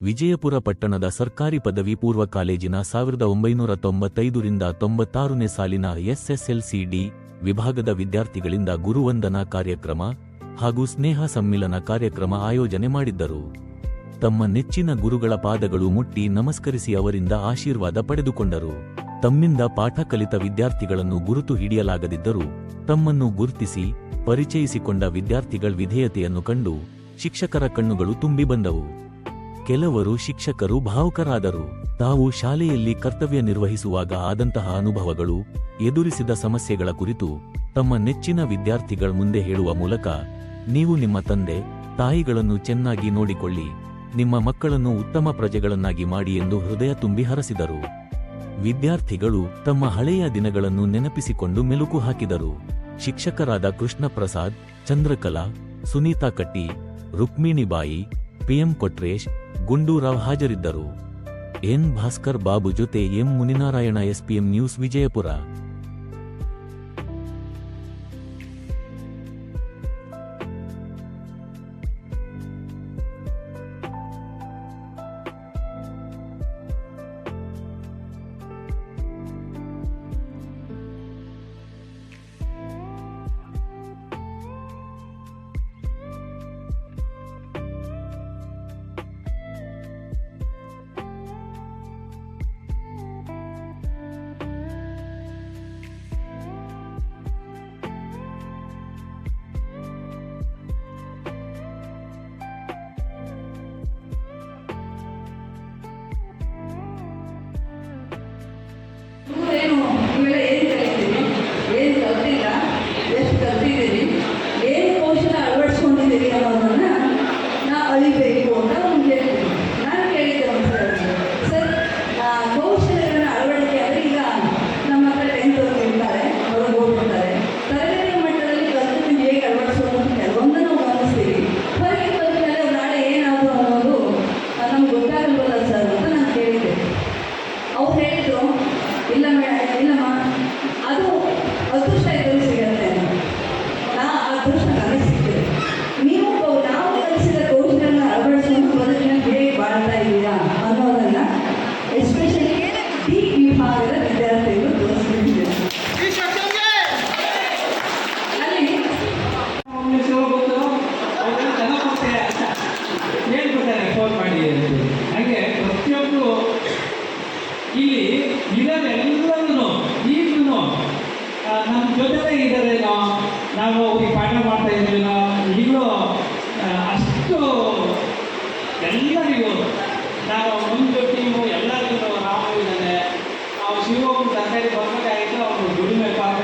ವಿಜಯಪುರ ಪಟ್ಟಣದ ಸರ್ಕಾರಿ ಪದವಿ ಪೂರ್ವ ಕಾಲೇಜಿನ ಸಾವಿರದ ಒಂಬೈನೂರ ತೊಂಬತ್ತೈದರಿಂದ ತೊಂಬತ್ತಾರನೇ ಸಾಲಿನ ಎಸ್ಎಸ್ಎಲ್ಸಿಡಿ ವಿಭಾಗದ ವಿದ್ಯಾರ್ಥಿಗಳಿಂದ ಗುರುವಂದನಾ ಕಾರ್ಯಕ್ರಮ ಹಾಗೂ ಸ್ನೇಹ ಸಮ್ಮಿಲನ ಕಾರ್ಯಕ್ರಮ ಆಯೋಜನೆ ಮಾಡಿದ್ದರು. ತಮ್ಮ ನೆಚ್ಚಿನ ಗುರುಗಳ ಪಾದಗಳು ಮುಟ್ಟಿ ನಮಸ್ಕರಿಸಿ ಅವರಿಂದ ಆಶೀರ್ವಾದ ಪಡೆದುಕೊಂಡರು. ತಮ್ಮಿಂದ ಪಾಠ ಕಲಿತ ವಿದ್ಯಾರ್ಥಿಗಳನ್ನು ಗುರುತು ಹಿಡಿಯಲಾಗದಿದ್ದರೂ ತಮ್ಮನ್ನು ಗುರುತಿಸಿ ಪರಿಚಯಿಸಿಕೊಂಡ ವಿದ್ಯಾರ್ಥಿಗಳ ವಿಧೇಯತೆಯನ್ನು ಕಂಡು ಶಿಕ್ಷಕರ ಕಣ್ಣುಗಳು ತುಂಬಿ ಬಂದವು. ಕೆಲವರು ಶಿಕ್ಷಕರು ಭಾವುಕರಾದರು. ತಾವು ಶಾಲೆಯಲ್ಲಿ ಕರ್ತವ್ಯ ನಿರ್ವಹಿಸುವಾಗ ಆದಂತಹ ಅನುಭವಗಳು, ಎದುರಿಸಿದ ಸಮಸ್ಯೆಗಳ ಕುರಿತು ತಮ್ಮ ನೆಚ್ಚಿನ ವಿದ್ಯಾರ್ಥಿಗಳ ಮುಂದೆ ಹೇಳುವ ಮೂಲಕ ನೀವು ನಿಮ್ಮ ತಂದೆ, ತಾಯಿಗಳನ್ನು ಚೆನ್ನಾಗಿ ನೋಡಿಕೊಳ್ಳಿ, ನಿಮ್ಮ ಮಕ್ಕಳನ್ನು ಉತ್ತಮ ಪ್ರಜೆಗಳನ್ನಾಗಿ ಮಾಡಿ ಎಂದು ಹೃದಯ ತುಂಬಿ ಹರಸಿದರು. ವಿದ್ಯಾರ್ಥಿಗಳು ತಮ್ಮ ಹಳೆಯ ದಿನಗಳನ್ನು ನೆನಪಿಸಿಕೊಂಡು ಮೆಲುಕು ಹಾಕಿದರು. ಶಿಕ್ಷಕರಾದ ಕೃಷ್ಣ ಪ್ರಸಾದ್ ಚಂದ್ರಕಲಾ, ಸುನೀತಾ ಕಟ್ಟಿ, ರುಕ್ಮಿಣಿಬಾಯಿ, ಪಿಎಂ ಕೊಟ್ರೇಶ್ ಗುಂಡೂರಾವ್ ಹಾಜರಿದ್ದರು. ಎನ್ ಭಾಸ್ಕರ್ ಬಾಬು ಜೊತೆ M Muninarayana SPM news Vijayapura. ಜೊತೆಲೇ ನಾವು ಅವ್ರಿಗೆ ಪಾಠ ಮಾಡ್ತಾ ಇರಲಿಲ್ಲ ಈಗಲೂ ಅಷ್ಟು ಎಲ್ಲರಿಗೂ, ನಾವು ಒಂದು ಟೀಮು ಎಲ್ಲರಿಗೂ ರಾಮು ಇದ್ದಾನೆ ಅವ್ರು ಶಿವಮೊಗ್ಗ ಸರ್ಕಾರಿ ಬರ್ಬೇಕಾಗಿತ್ತು ಅವ್ರು ದುಡಿಮೆ ಪಾಪ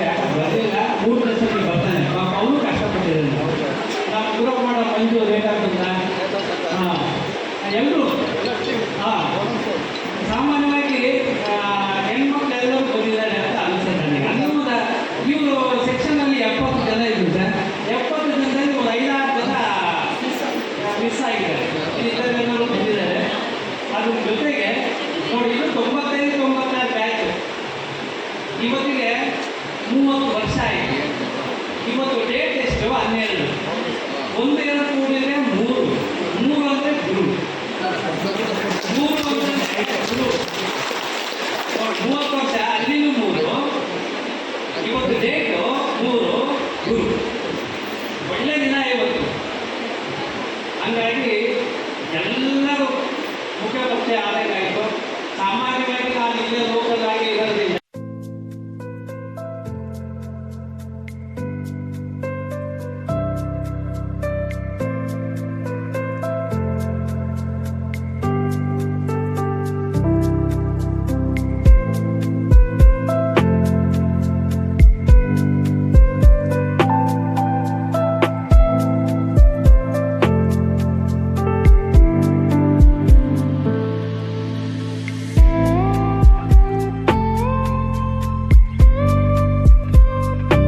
ಇವತ್ತಿಗೆ ಮೂವತ್ತು ವರ್ಷ ಆಯಿತು. ಇವತ್ತು ಡೇಟ್ ಎಷ್ಟು? ಹನ್ನೆರಡು. ಒಂದು ಎರಡು ಕೂಡಿದ್ರೆ ಮೂರು.